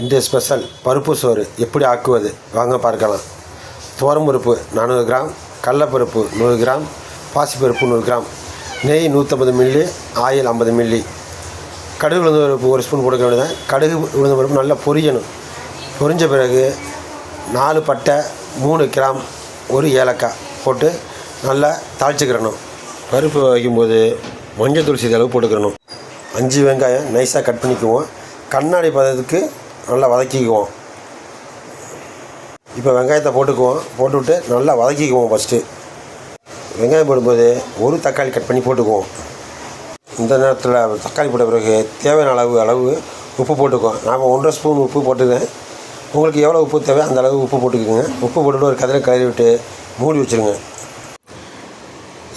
இன்றைய ஸ்பெஷல் பருப்பு சோறு எப்படி ஆக்குவது? வாங்க பார்க்கலாம். துவரம்பருப்பு நானூறு கிராம் கடலப்பருப்பு நூறு கிராம் பாசிப்பருப்பு நூறு கிராம் நெய் நூற்றம்பது மில்லி ஆயில் ஐம்பது மில்லி. கடுகு உளுந்த பருப்பு ஒரு ஸ்பூன் கொடுக்க வேண்டியதான் கடுகு உளுந்த பருப்பு நல்லா பொரியணும். பொரிஞ்ச பிறகு நாலு பட்டை மூணு கிராம் ஒரு ஏலக்காய் போட்டு நல்லா தாளிச்சுக்கிறணும் பருப்பு வைக்கும்போது மஞ்சள் தூள் அளவு போட்டுக்கிறணும் அஞ்சு வெங்காயம் நைஸாக கட் பண்ணிக்குவோம். கண்ணாடி பதத்துக்கு நல்லா வதக்கிக்குவோம். இப்போ வெங்காயத்தை போட்டுக்குவோம். போட்டுவிட்டு நல்லா வதக்கிக்குவோம் ஃபஸ்ட்டு வெங்காயம் போடும்போது ஒரு தக்காளி கட் பண்ணி போட்டுக்குவோம். இந்த நேரத்தில் தக்காளி போட்ட பிறகு தேவையான அளவு அளவு உப்பு போட்டுக்குவோம். நான் ஒன்றரை ஸ்பூன் உப்பு போட்டுக்கிறேன். உங்களுக்கு எவ்வளோ உப்பு தேவை அந்த அளவு உப்பு போட்டுக்கோங்க. உப்பு போட்டுவிட்டு ஒரு கதிரை கழுவி விட்டு மூடி வச்சுருங்க.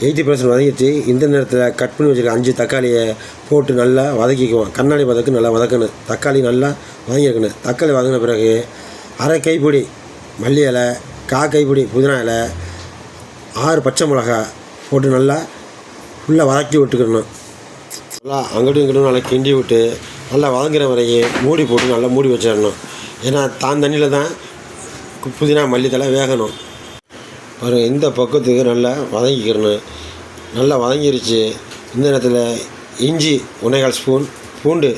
எயிட்டி பர்சன்ட் வதங்கிடுச்சு இந்த நேரத்தில் கட் பண்ணி வச்சுருக்க அஞ்சு தக்காளியை போட்டு நல்லா வதக்கிக்குவோம். கண்ணாடி வதக்கு நல்லா வதக்கணும். தக்காளி நல்லா வதங்கிக்கணும் தக்காளி வதங்கின பிறகு அரை கைப்பிடி மல்லி இலை கா கைப்பிடி புதினா இலை ஆறு பச்சை மிளகா போட்டு நல்லா ஃபுல்லாக வதக்கி விட்டுக்கணும். நல்லா அங்கிட்டும் இங்கிட்டும் நல்லா கிண்டி விட்டு நல்லா வதங்குற வரையும் மூடி போட்டு நல்லா மூடி வச்சிடணும். ஏன்னா தான் தண்ணியில் தான் புதினா மல்லித்தலை வேகணும். பாருங்கள் இந்த பக்கத்துக்கு நல்லா வதங்கிக்கிறணும் நல்லா வதங்கிருச்சு. இந்த நேரத்தில் இஞ்சி ஒன்றேகால் ஸ்பூன் பூண்டு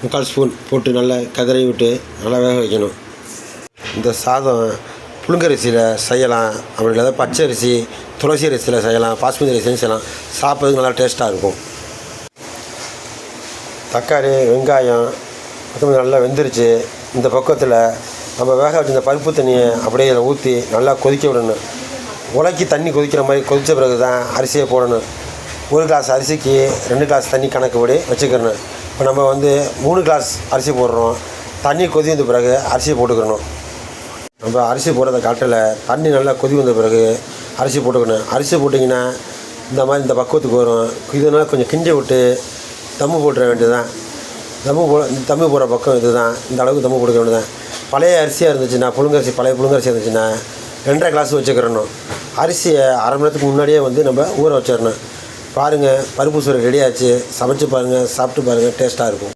முக்கால் ஸ்பூன் போட்டு நல்லா கதறி விட்டு நல்லா வேக வைக்கணும். இந்த சாதம் புழுங்கரிசியில் செய்யலாம். அப்படி இல்லாத பச்சை அரிசி துளசி அரிசியில் செய்யலாம். பாஸ்மதி அரிசியும் செய்யலாம். சாப்பிட்றதுக்கு நல்லா டேஸ்ட்டாக இருக்கும். தக்காளி வெங்காயம் மொத்தம் நல்லா வெந்துருச்சு. இந்த பக்கத்தில் நம்ம வேக வச்சிருந்த பருப்பு தண்ணியை அப்படியே இதில் ஊற்றி நல்லா கொதிக்க விடணும். உலக்கி தண்ணி கொதிக்கிற மாதிரி கொதித்த பிறகு தான் அரிசியை போடணும். ஒரு கிளாஸ் அரிசிக்கு ரெண்டு கிளாஸ் தண்ணி கணக்குப்படி வச்சுக்கிறணும் இப்போ நம்ம வந்து மூணு கிளாஸ் அரிசி போடுறோம். தண்ணி கொதி வந்த பிறகு அரிசியை போட்டுக்கிறணும் நம்ம அரிசி போடுறத காட்டில் தண்ணி நல்லா கொதி வந்த பிறகு அரிசி போட்டுக்கணும். அரிசி போட்டிங்கன்னா இந்த மாதிரி இந்த பக்குவத்துக்கு வரும். இதனால் கொஞ்சம் கிண்டி விட்டு தம்மு போட்டுற வேண்டியதுதான். தம்மு போ தம்மு போடுற பக்கம் இதுதான். இந்த அளவுக்கு தம்மு போட்டுக்க வேண்டியதுதான். பழைய அரிசியாக இருந்துச்சுன்னா புழுங்கரிசி பழைய புழுங்கரிசி இருந்துச்சுன்னா ரெண்டரை கிளாஸ் வச்சுக்கிறணும். அரிசியை அரை மணி நேரத்துக்கு முன்னாடியே வந்து நம்ம ஊற வச்சிடணும். பாருங்கள் பருப்பு சோறு ரெடி ஆச்சு. சமைச்சு பாருங்கள் சாப்பிட்டு பாருங்கள் டேஸ்ட்டாக இருக்கும்.